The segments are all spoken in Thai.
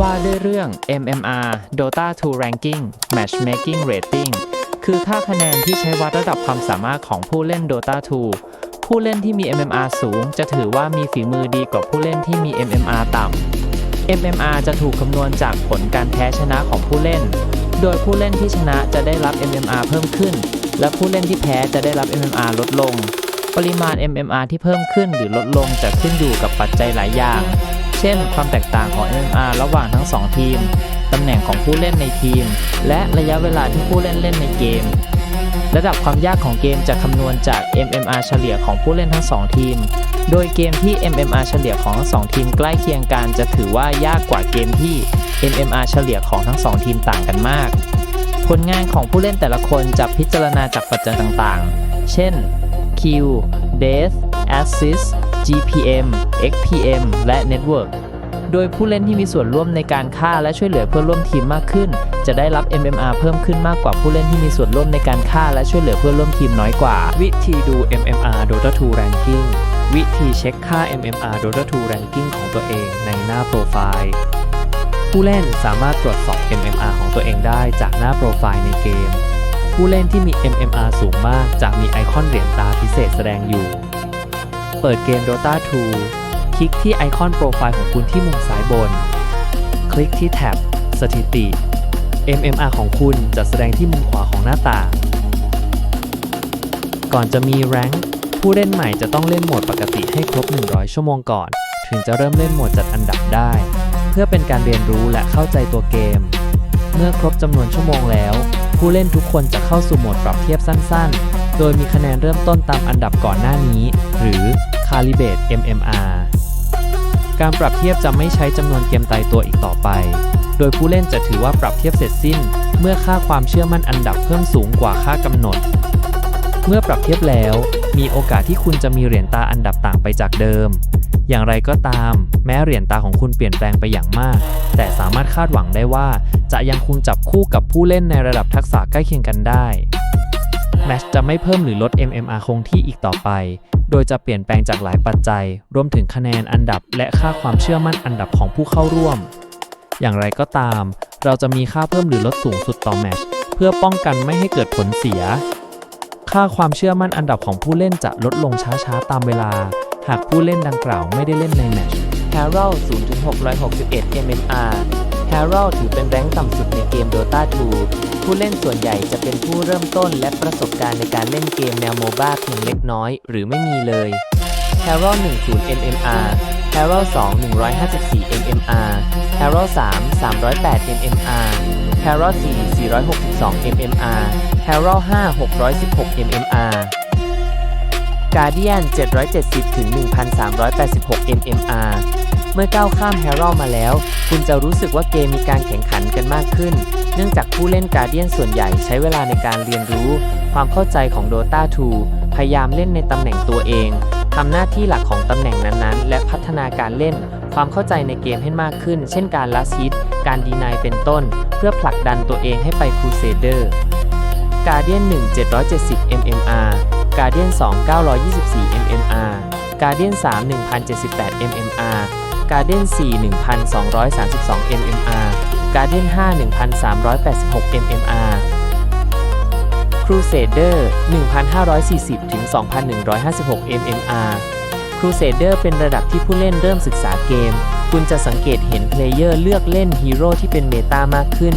ว่าด้วยเรื่อง MMR Dota 2 Ranking Matchmaking Rating คือค่าคะแนนที่ใช้วัดระดับความสามารถของผู้เล่น Dota 2 ผู้เล่นที่มี MMR สูง จะถือว่ามีฝีมือดีกว่าผู้เล่นที่มี MMR ต่ำ MMR จะถูกคำนวณจากผลการแพ้ชนะของผู้เล่น โดยผู้เล่นที่ชนะจะได้รับ MMR เพิ่มขึ้น และผู้เล่นที่แพ้จะได้รับ MMR ลดลง ปริมาณ MMR ที่เพิ่มขึ้นหรือลดลงจะขึ้นอยู่กับปัจจัยหลายอย่าง ช่น ความแตกต่างของ MMR ระหว่างทั้ง 2 ทีม ตำแหน่งของผู้เล่นในทีม และระยะเวลาที่ผู้เล่นเล่นในเกม ระดับความยากของเกมจะคำนวณจาก MMR เฉลี่ยของผู้เล่นทั้ง 2 ทีม โดยเกมที่ MMR เฉลี่ยของทั้ง 2 ทีมใกล้เคียงกันจะถือว่ายากกว่าเกมที่ MMR เฉลี่ยของทั้ง 2 ทีมต่างกันมาก ผลงานของผู้เล่นแต่ละคนจะพิจารณาจากปัจจัยต่างๆ เช่น Kill, Death, Assist, GPM, XPM และ Network โดยผู้เล่นที่มีส่วนร่วมในการฆ่าและช่วยเหลือเพื่อนร่วมทีมมากขึ้น จะได้รับ MMR เพิ่มขึ้นมากกว่าผู้เล่นที่มีส่วนร่วมในการฆ่าและช่วยเหลือเพื่อนร่วมทีมน้อยกว่า วิธีดู MMR Dota 2 Ranking วิธีเช็คค่า MMR Dota 2 Ranking ของตัวเองในหน้าโปรไฟล์ ผู้เล่นสามารถตรวจสอบ MMR ของตัวเองได้จากหน้าโปรไฟล์ในเกม ผู้เล่นที่มี MMR สูงมากจะมีไอคอนเหรียญตาพิเศษแสดงอยู่ เปิดเกม Dota 2 คลิกที่ไอคอนโปรไฟล์ของคุณที่มุมซ้ายบน คลิกที่แท็บ สถิติ MMR ของคุณจะแสดงที่มุมขวาของหน้าต่าง ก่อนจะมีแรงผู้เล่นใหม่จะต้องเล่นโหมดปกติให้ครบ 100 ชั่วโมงก่อน ถึงจะเริ่มเล่นโหมดจัดอันดับได้ เพื่อเป็นการเรียนรู้และเข้าใจตัวเกม เมื่อครบจำนวนชั่วโมงแล้ว ผู้เล่นทุกคนจะเข้าสู่โหมดปรับเทียบสั้น ๆ โดยมีคะแนนเริ่มต้นตามอันดับก่อนหน้านี้ หรือ Calibrate MMR การปรับเทียบจะไม่ใช้จำนวนเกมตายตัวอีกต่อไป โดยผู้เล่นจะถือว่าปรับเทียบเสร็จสิ้น เมื่อค่าความเชื่อมั่นอันดับเพิ่มสูงกว่าค่ากำหนด เมื่อปรับเทียบแล้ว มีโอกาสที่คุณจะมีเหรียญตาอันดับต่างไปจากเดิม อย่างไรก็ตาม แม้เหรียญตาของคุณเปลี่ยนแปลงไปอย่างมาก แต่สามารถคาดหวังได้ว่า จะยังคงจับคู่กับผู้เล่นในระดับทักษะใกล้เคียงกันได้ แมชจะไม่เพิ่มหรือลด MMR คงที่อีกต่อไป โดยจะเปลี่ยนแปลงจากหลายปัจจัย รวมถึงคะแนนอันดับและค่าความเชื่อมั่นอันดับของผู้เข้าร่วม อย่างไรก็ตาม เราจะมีค่าเพิ่มหรือลดสูงสุดต่อแมชเพื่อป้องกันไม่ให้เกิดผลเสีย ค่าความเชื่อมั่นอันดับของผู้เล่นจะลดลงช้าๆ ตามเวลา หากผู้เล่นดังกล่าวไม่ได้เล่นในแมช Herald 0-661 MMR Herald ถือเป็นแรงค์ต่ำสุดในเกม Dota 2 ผู้เล่นส่วนใหญ่จะเป็นผู้เริ่มต้นและประสบการณ์ในการเล่นเกมแนวโมบ้าเพียงเล็กน้อย หรือไม่มีเลย Herald 10 MMR Herald 2 154 MMR Herald 3 308 MMR Herald 4 462 MMR Herald 5 616 MMR Guardian 770 ถึง 1,386 MMR เมื่อก้าวข้าม Herald มาแล้ว คุณจะรู้สึกว่าเกมมีการแข่งขันกันมากขึ้น เนื่องจากผู้เล่น Guardian ส่วนใหญ่ใช้เวลาในการเรียนรู้ ความเข้าใจของ Dota 2 พยายามเล่นในตำแหน่งตัวเองทำหน้าที่หลักของตำแหน่งนั้นๆ และพัฒนาการเล่น ความเข้าใจในเกมให้มากขึ้น เช่นการลัสฮิต การดีนายเป็นต้น เพื่อผลักดันตัวเองให้ไป Crusader Guardian 1 770 MMR Guardian 2 924 MMR Guardian 3 1078 MMR Guardian 4 1232 MMR Guardian 5 1386 MMR Crusader 1540ถึง2156 MMR Crusader เป็นระดับที่ผู้เล่นเริ่มศึกษาเกม คุณจะสังเกตเห็นเพลเยอร์เลือกเล่นฮีโร่ที่เป็นเมตามากขึ้น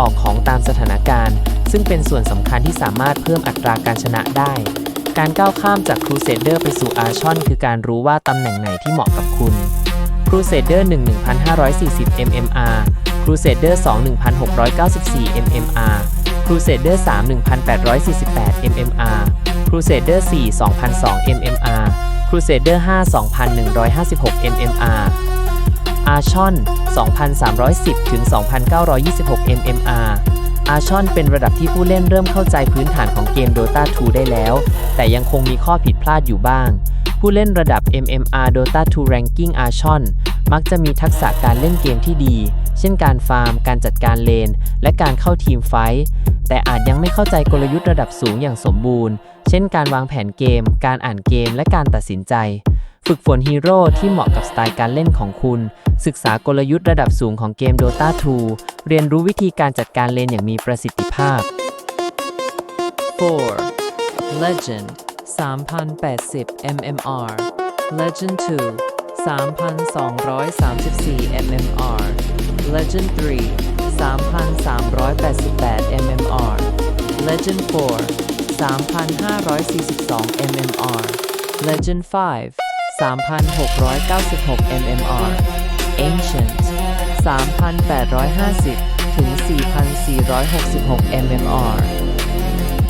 ออกของตามสถานการณ์ ซึ่งเป็นส่วนสำคัญที่สามารถเพิ่มอัตราการชนะได้ การก้าวข้ามจาก Crusader ไปสู่ Archon คือการรู้ว่าตำแหน่งไหนที่เหมาะกับคุณ Crusader 1 1540 MMR Crusader 2 1694 MMR Crusader 3 1848 MMR Crusader 4 2002 MMR Crusader 5 2156 MMR Archon 2310 ถึง 2926 MMR อาชอนเป็นระดับที่ผู้เล่นเริ่มเข้าใจพื้นฐานของเกม Dota 2 ได้แล้ว แต่ยังคงมีข้อผิดพลาดอยู่บ้าง ผู้เล่นระดับ MMR Dota 2 Ranking อาชอน มักจะมีทักษะการเล่นเกมที่ดี เช่นการฟาร์ม การจัดการเลน และการเข้าทีมไฟท์แต่อาจยังไม่เข้าใจกลยุทธ์ระดับสูงอย่างสมบูรณ์ เช่นการวางแผนเกม การอ่านเกม และการตัดสินใจ ฝึกฝนฮีโร่ที่เหมาะกับสไตล์การเล่นของคุณ ศึกษากลยุทธ์ระดับสูงของเกม Dota 2 เรียนรู้วิธีการจัดการเลนอย่างมีประสิทธิภาพ 4. Legend 3080 mmR Legend 2 3234 mmR Legend 3 3388 mmR Legend 4 3542 mmR Legend 5 3696 mmR Ancient 3850 ถึง 4466 mmR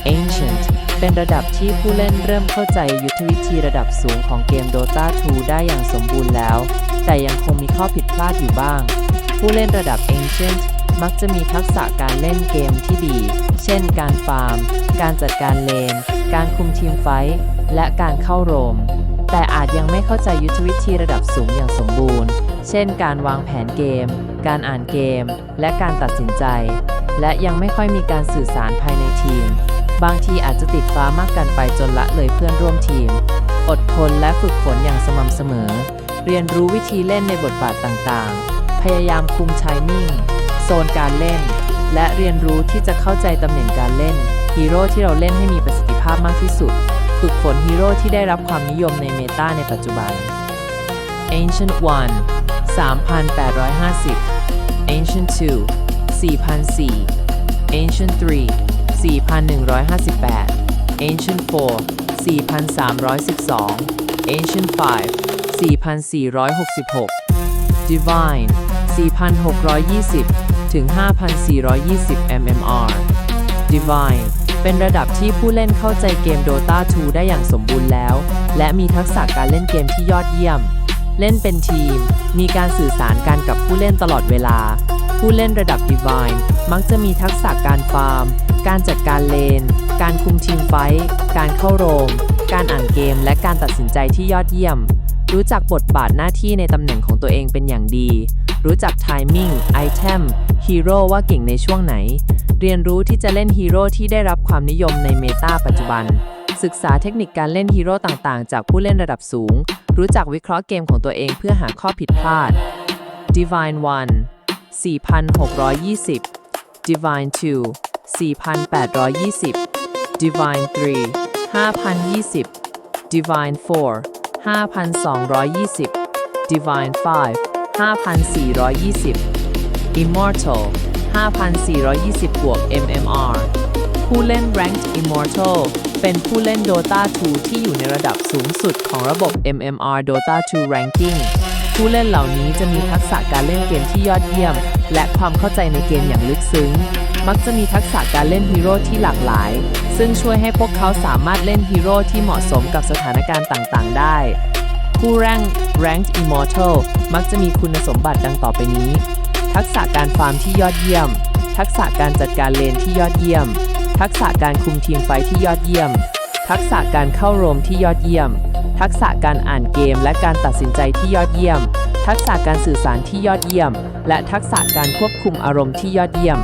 Ancient เป็นระดับที่ผู้เล่นเริ่มเข้าใจยุทธวิธีระดับสูงของเกม Dota 2 ได้อย่างสมบูรณ์แล้ว แต่ยังคงมีข้อผิดพลาดอยู่บ้าง ผู้เล่นระดับ Ancient มักจะมีทักษะการเล่นเกมที่ดี เช่น การฟาร์ม การจัดการเลน การคุมทีมไฟท์และการเข้าโรม แต่อาจยังไม่เข้าใจยุทธวิธีระดับสูงอย่างสมบูรณ์ เช่น การวางแผนเกม การอ่านเกม และการตัดสินใจ และยังไม่ค่อยมีการสื่อสารภายในทีม บางทีอาจจะติดฟ้ามากเกันไปจนละเลยเพื่อนร่วมทีม อดทนและฝึกฝนอย่างสม่ำเสมอ เรียนรู้วิธีเล่นในบทบาทต่างๆ พยายามคุมไชมิ่ง โซนการเล่น และเรียนรู้ที่จะเข้าใจตำแหน่งการเล่น ฮีโร่ที่เราเล่นให้มีประสิทธิภาพมากที่สุด ฝึกฝนฮีโร่ที่ได้รับความนิยมในเมตาในปัจจุบัน Ancient 1 3850 Ancient 2 4004 Ancient 3 4158 Ancient 4 4312 Ancient 5 4466 Divine 4620 ถึง 5420 mmR Divine เป็นระดับที่ผู้เล่นเข้าใจเกม Dota 2 ได้อย่างสมบูรณ์แล้ว และมีทักษะการเล่นเกมที่ยอดเยี่ยม เล่นเป็นทีม มีการสื่อสารกันกับผู้เล่นตลอดเวลา ผู้เล่นระดับ Divine มักจะมีทักษะการฟาร์มการจัดการเลน การคุมทีมไฟท์การเข้าโรง การอ่านเกม และการตัดสินใจที่ยอดเยี่ยม รู้จักบทบาทหน้าที่ในตำแหน่งของตัวเองเป็นอย่างดี รู้จักไทมิ่ง ไอเทม ฮีโร่ว่าเก่งในช่วงไหน เรียนรู้ที่จะเล่นฮีโร่ที่ได้รับความนิยมในเมตาปัจจุบัน ศึกษาเทคนิคการเล่นฮีโร่ต่างๆ จากผู้เล่นระดับสูง รู้จักวิเคราะห์เกมของตัวเองเพื่อหาข้อผิดพลาด Divine 1 4620 Divine 2 4820 Divine 3 5020 Divine 4 5220 Divine 5 5420 Immortal 5420 บวก MMR ผู้เล่น Ranked Immortal เป็นผู้เล่น Dota 2 ที่อยู่ในระดับสูงสุดของระบบ MMR Dota 2 Ranking ผู้เล่นเหล่านี้จะมีทักษะการเล่นเกมที่ยอดเยี่ยม และความเข้าใจในเกมอย่างลึกซึ้ง มักจะมีทักษะการเล่นฮีโร่ที่หลากหลาย ซึ่งช่วยให้พวกเขาสามารถเล่นฮีโร่ที่เหมาะสมกับสถานการณ์ต่างๆ ได้ ผู้แรง Ranked Immortal มักจะมีคุณสมบัติดังต่อไปนี้ ทักษะการฟาร์มที่ยอดเยี่ยม ทักษะการจัดการเลนที่ยอดเยี่ยม ทักษะการคุมทีมไฟที่ยอดเยี่ยม ทักษะการเข้าโรมที่ยอดเยี่ยม ทักษะการอ่านเกมและการตัดสินใจที่ยอดเยี่ยม ทักษะการสื่อสารที่ยอดเยี่ยม และทักษะการควบคุมอารมณ์ที่ยอดเยี่ยม